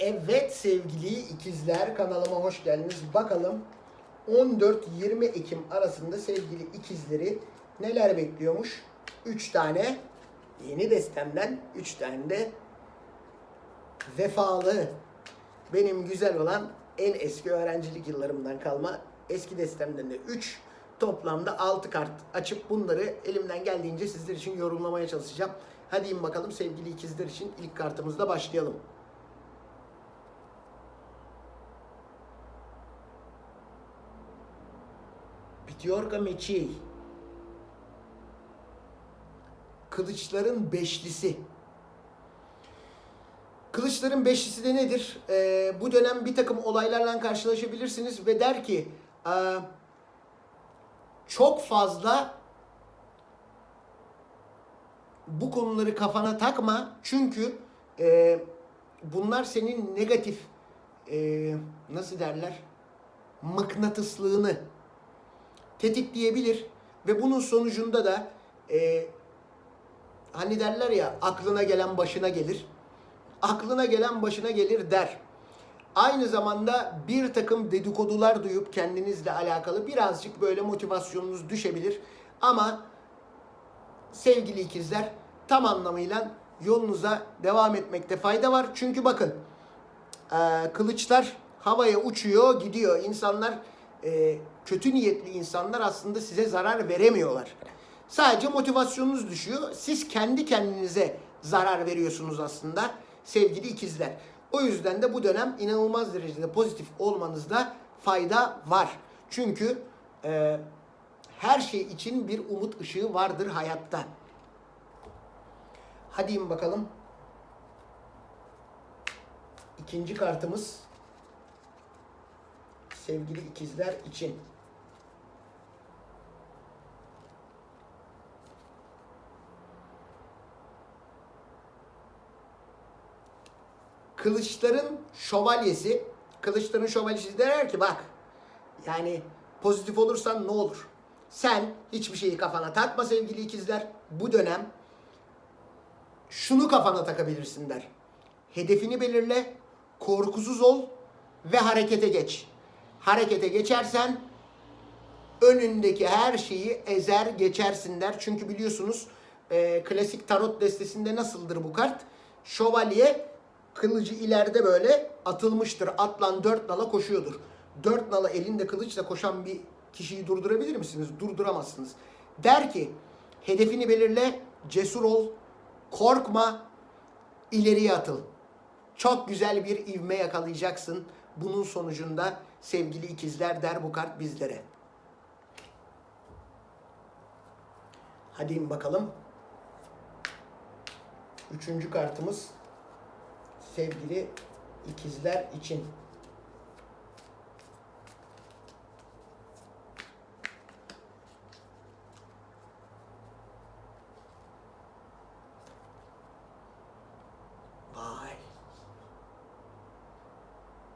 Evet sevgili ikizler kanalıma hoş geldiniz. Bakalım 14-20 Ekim arasında sevgili ikizleri neler bekliyormuş? 3 tane yeni destemden 3 tane de vefalı benim güzel olan en eski öğrencilik yıllarımdan kalma eski destemden de 3 toplamda 6 kart açıp bunları elimden geldiğince sizler için yorumlamaya çalışacağım. Hadi in bakalım sevgili ikizler için ilk kartımızla başlayalım. Pitiorka Meçi. Kılıçların beşlisi. Kılıçların beşlisi de nedir? Ee, bu dönem bir takım olaylarla karşılaşabilirsiniz ve der ki "Aa, çok fazla bu konuları kafana takma çünkü e, bunlar senin negatif e, nasıl derler mıknatıslığını tetikleyebilir ve bunun sonucunda da e, hani derler ya aklına gelen başına gelir. Aklına gelen başına gelir der. Aynı zamanda bir takım dedikodular duyup kendinizle alakalı birazcık böyle motivasyonunuz düşebilir. Ama sevgili ikizler tam anlamıyla yolunuza devam etmekte fayda var. Çünkü bakın e, kılıçlar havaya uçuyor gidiyor. İnsanlar e, kötü niyetli insanlar aslında size zarar veremiyorlar. Sadece motivasyonunuz düşüyor. Siz kendi kendinize zarar veriyorsunuz aslında sevgili ikizler. O yüzden de bu dönem inanılmaz derecede pozitif olmanızda fayda var. Çünkü e, her şey için bir umut ışığı vardır hayatta. Hadi in bakalım. İkinci kartımız sevgili ikizler için. Kılıçların şövalyesi, kılıçların şövalyesi der ki bak yani pozitif olursan ne olur? Sen hiçbir şeyi kafana takma sevgili ikizler. Bu dönem şunu kafana takabilirsin der. Hedefini belirle, korkusuz ol ve harekete geç. Harekete geçersen önündeki her şeyi ezer geçersin der. Çünkü biliyorsunuz e, klasik tarot destesinde nasıldır bu kart? Şövalye kılıcı ileride böyle atılmıştır. Atlan dört nala koşuyordur. Dört nala elinde kılıçla koşan bir kişiyi durdurabilir misiniz? Durduramazsınız. Der ki hedefini belirle, cesur ol, korkma, ileriye atıl. Çok güzel bir ivme yakalayacaksın. Bunun sonucunda sevgili ikizler der bu kart bizlere. Hadi bakalım. Üçüncü kartımız sevgili ikizler için. Vay.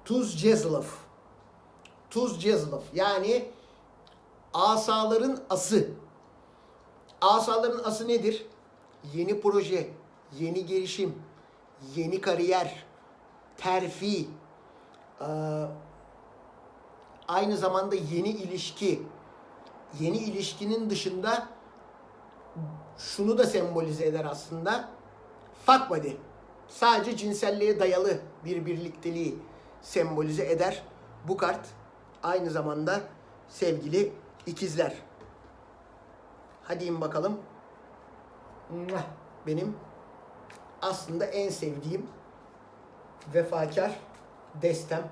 Tuz Cezlov. Tuz Cezlov. Yani asaların ası. Asaların ası nedir? Yeni proje, yeni gelişim, yeni kariyer, terfi, aynı zamanda yeni ilişki. Yeni ilişkinin dışında şunu da sembolize eder aslında. Fuck body. Sadece cinselliğe dayalı bir birlikteliği sembolize eder. Bu kart aynı zamanda sevgili ikizler. Hadi in bakalım. Benim aslında en sevdiğim vefakar destem.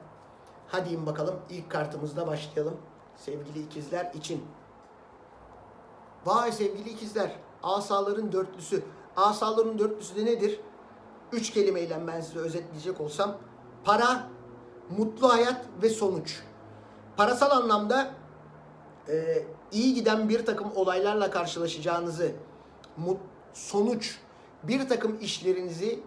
Hadi in bakalım ilk kartımızla başlayalım. Sevgili ikizler için. Vay sevgili ikizler. Asaların dörtlüsü. Asaların dörtlüsü de nedir? Üç kelimeyle ben size özetleyecek olsam. Para, mutlu hayat ve sonuç. Parasal anlamda e, iyi giden bir takım olaylarla karşılaşacağınızı, sonuç, bir takım işlerinizi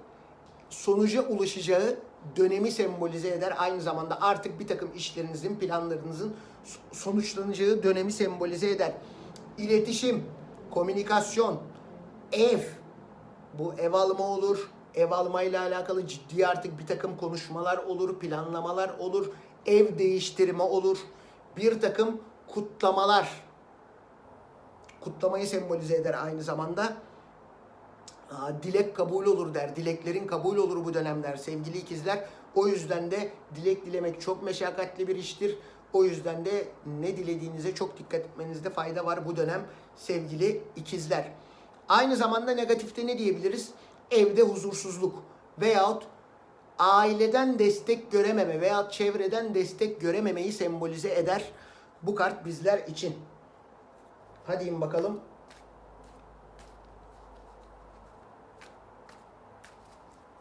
sonuca ulaşacağı dönemi sembolize eder. Aynı zamanda artık bir takım işlerinizin, planlarınızın so- sonuçlanacağı dönemi sembolize eder. İletişim, komünikasyon, ev, bu ev alımı olur, ev almayla alakalı ciddi artık bir takım konuşmalar olur, planlamalar olur, ev değiştirme olur, bir takım kutlamalar. Kutlamayı sembolize eder aynı zamanda. Dilek kabul olur der. Dileklerin kabul olur bu dönemler sevgili ikizler. O yüzden de dilek dilemek çok meşakkatli bir iştir. O yüzden de ne dilediğinize çok dikkat etmenizde fayda var bu dönem sevgili ikizler. Aynı zamanda negatifte ne diyebiliriz? Evde huzursuzluk veyahut aileden destek görememe veya çevreden destek görememeyi sembolize eder bu kart bizler için. Hadi in bakalım.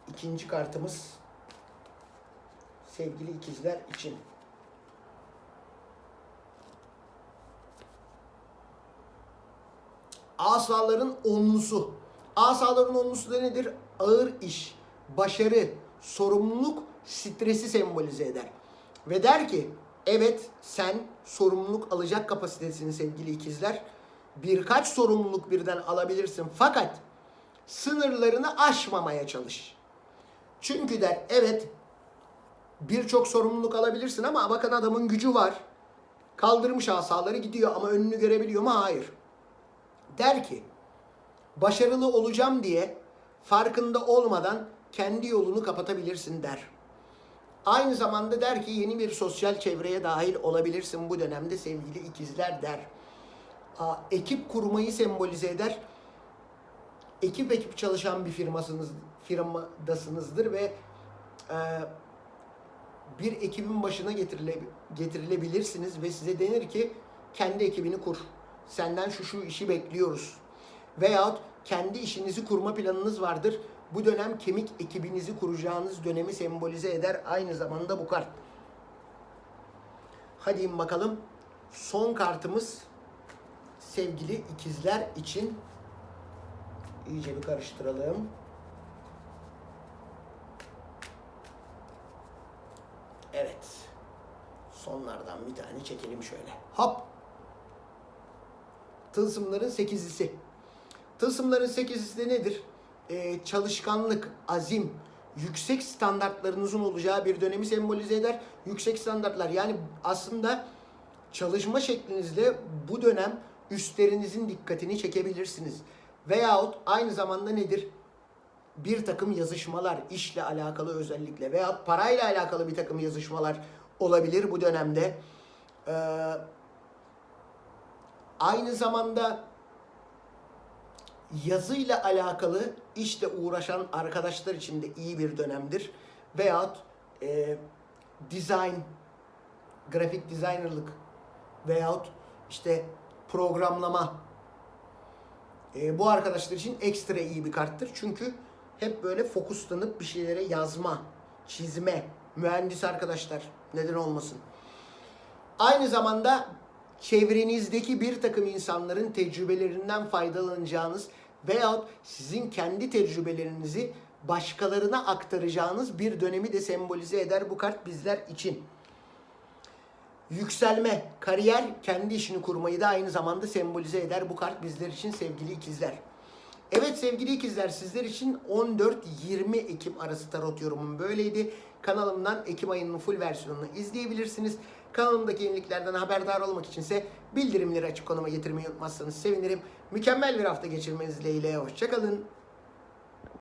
İkinci kartımız sevgili ikizler için. Asaların onlusu. Asaların onlusu da nedir? Ağır iş, başarı, sorumluluk, stresi sembolize eder. Ve der ki, evet sen sorumluluk alacak kapasitesin sevgili ikizler. Birkaç sorumluluk birden alabilirsin fakat sınırlarını aşmamaya çalış. Çünkü der evet birçok sorumluluk alabilirsin ama bakın adamın gücü var. Kaldırmış asaları gidiyor ama önünü görebiliyor mu? Hayır. Der ki başarılı olacağım diye farkında olmadan kendi yolunu kapatabilirsin der. Aynı zamanda der ki yeni bir sosyal çevreye dahil olabilirsin bu dönemde sevgili ikizler der. Aa, ekip kurmayı sembolize eder. Ekip ekip çalışan bir firmasınız, firmadasınızdır ve e, bir ekibin başına getirile, getirilebilirsiniz ve size denir ki kendi ekibini kur. Senden şu şu işi bekliyoruz. Veyahut kendi işinizi kurma planınız vardır. Bu dönem kemik ekibinizi kuracağınız dönemi sembolize eder aynı zamanda bu kart. Hadi bakalım. Son kartımız sevgili ikizler için iyice bir karıştıralım. Evet. Sonlardan bir tane çekelim şöyle. Hop. Tılsımların sekizlisi. Tılsımların sekizlisi de nedir? Ee, çalışkanlık, azim, yüksek standartlarınızın olacağı bir dönemi sembolize eder. Yüksek standartlar yani aslında çalışma şeklinizle bu dönem üstlerinizin dikkatini çekebilirsiniz. Veyahut aynı zamanda nedir? Bir takım yazışmalar, işle alakalı özellikle veya parayla alakalı bir takım yazışmalar olabilir bu dönemde. Ee, aynı zamanda yazıyla alakalı işle uğraşan arkadaşlar için de iyi bir dönemdir. Veyahut e, design, grafik designerlık veyahut işte programlama e, bu arkadaşlar için ekstra iyi bir karttır. Çünkü hep böyle fokuslanıp bir şeylere yazma, çizme, mühendis arkadaşlar neden olmasın. Aynı zamanda çevrenizdeki bir takım insanların tecrübelerinden faydalanacağınız veyahut sizin kendi tecrübelerinizi başkalarına aktaracağınız bir dönemi de sembolize eder bu kart bizler için. Yükselme, kariyer, kendi işini kurmayı da aynı zamanda sembolize eder bu kart bizler için sevgili ikizler. Evet sevgili ikizler sizler için 14-20 Ekim arası tarot yorumum böyleydi. Kanalımdan Ekim ayının full versiyonunu izleyebilirsiniz. Kanalımdaki yeniliklerden haberdar olmak içinse bildirimleri açık konuma getirmeyi unutmazsanız sevinirim. Mükemmel bir hafta geçirmeniz dileğiyle. Hoşçakalın.